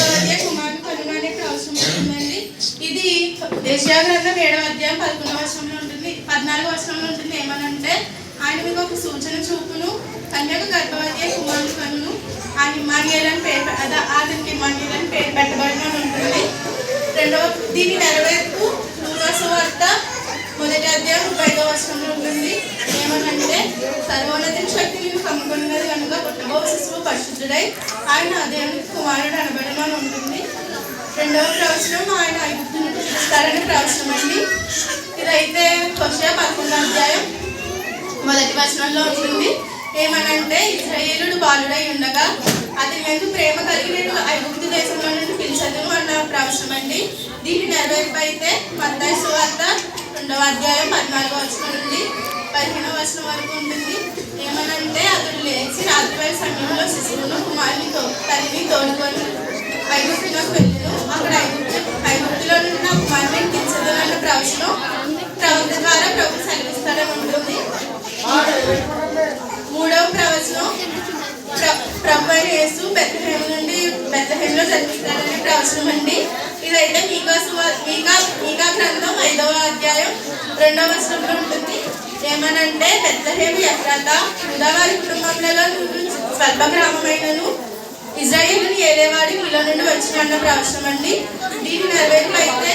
గర్భవతి కుమారుని కనుగొనే అవసరం ఉంటుందండి. ఇది దేశీయ గ్రంథం ఏడవ అధ్యాయం పదకొండవ వర్షంలో ఉంటుంది. పద్నాలుగు వర్షంలో ఉంటుంది. ఏమనంటే ఆయన మీకు ఒక సూచన చూపును. కన్యకు గర్భవతి కుమారుని కనును ఆయన ఇమానియల్ పేరు అదే అద- అతనికి ఇమానియల్ అని పేరు పెట్టబడిన ఉంటుంది. రెండవ దీని కనుక శిశువు పరిశుద్ధుడై ఆయన దేవునికి కుమారుడు అనబడమని ఉంటుంది. రెండవ ప్రవచనం ఆయన ఐగుప్తుని చూస్తారని ప్రవచనం అండి. ఇదైతే కొషే పదకొండో అధ్యాయం మొదటి వచనంలో ఉంటుంది. ఏమనంటే ఇస్రాయేలుడు బాలుడై ఉండగా అతని మీద ప్రేమ కలిగిన ఐగుప్తు దేశంలో నుండి పిలిచదును అన్న ప్రవచనం అండి. దీని నెరవేర్పు అయితే మత్తాయి సువార్త రెండవ అధ్యాయం పద్నాలుగో వచనం నుండి పదిహేనవ వచనం వరకు ఉంటుంది. సమయంలో కుమారునితో తల్లిని తోడుకొని ఐగుప్తులోకి వెళ్ళాను అక్కడ ఐగుప్తు ఐగుప్తులో నుండి నా కుమారుని పిలిచదును అన్న ప్రవచనం ప్రవక్త ద్వారా ప్రభు సెలవిస్తారని ఉంటుంది. మూడవ ప్రవచనం ప్రభు యేసు బెత్తహేమ నుండి బెత్తహేమలో జన్మిస్తారనే ప్రవచనం అండి. ఇదైతే మీకా మీకా మీకా గ్రంథం ఐదవ అధ్యాయం రెండవ వచనంలో ఉంటుంది. ఏమనంటే పెద్దహేమి ఎఫ్రాత ఉదావారి కుటుంబంలో నుండి స్వల్ప గ్రామమైనను ఇజ్రాయేలుని ఏలేవాడి కుల నుండి వచ్చిన అన్న ప్రవచనం అండి. దీని నెరవేర్పు అయితే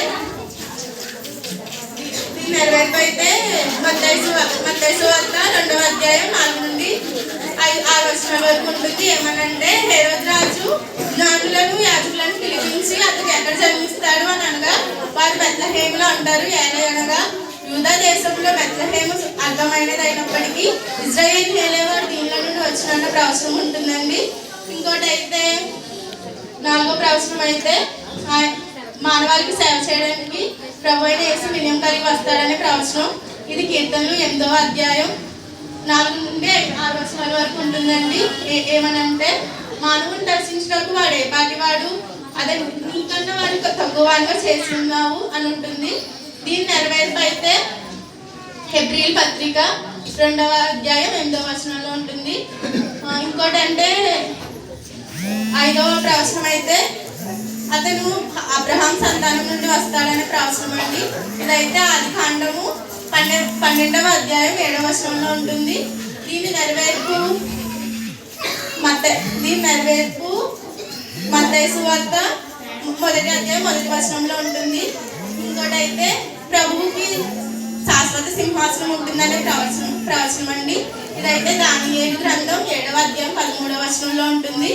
దీని నెరవేర్పు అయితే మత్తయి మత్తయి వద్ద రెండవ అధ్యాయం నాలుగు నుండి ఐదు ఆరు వచ్చిన వరకు ఉంటుంది. ఏమనంటే హేరోద్ రాజు జ్ఞానులను యాజకులను పిలిపించి అతను ఎక్కడ జన్మిస్తాడు అని అనగా వారు బెత్లహేములో అంటారు. ఏలే అనగా యూదా దేశంలో బెత్లహేము అర్థమైనది అయినప్పటికీ ఇజ్రాయేల్ ఏలేవాడు దీనిలో వచ్చిన ప్రవచనం ఉంటుందండి. ఇంకోటి అయితే నాలుగో ప్రవచనం అయితే మానవాళికి సేవ చేయడానికి ప్రభు అయిన యేసు వినయం కలిగి వస్తాడనే ప్రవచనం ఇది కీర్తనలు ఎనిమిదవ అధ్యాయం నాలుగు నుండి ఆరు వచనాల వరకు ఉంటుందండి. ఏ- ఏమనంటే మానవుని దర్శించినప్పుడు వాడు ఏ పాటి వాడు అదే నీకన్నా వాడిని తక్కువ వాడిగా చేసి ఉన్నావు అని ఉంటుంది. దీని నెరవేర్పు అయితే హెబ్రిల్ పత్రిక రెండవ అధ్యాయం ఎనిమిదవ వచనంలో ఇంకోటి అంటే ఐదవ ప్రవచనం అయితే అతను అబ్రహాం సంతానం నుండి వస్తాడనే ప్రవచనం అండి. ఇదైతే ఆది కాండము పన్నె పన్నెండవ అధ్యాయం ఏడవ వచనంలో ఉంటుంది. దీని నెరవేర్పు మత దీని నెరవేర్పు మతేసు వార్త మొదటి అధ్యాయం మొదటి వచనంలో ఉంటుంది. ఇంకోటైతే ప్రభువుకి శాశ్వత సింహాసనం ఉంటుందనే ప్రవచనం ప్రవచనం అండి ఇదైతే దాని ఏడు గ్రంథం ఏడవ అధ్యాయం పదమూడవ వచనంలో ఉంటుంది.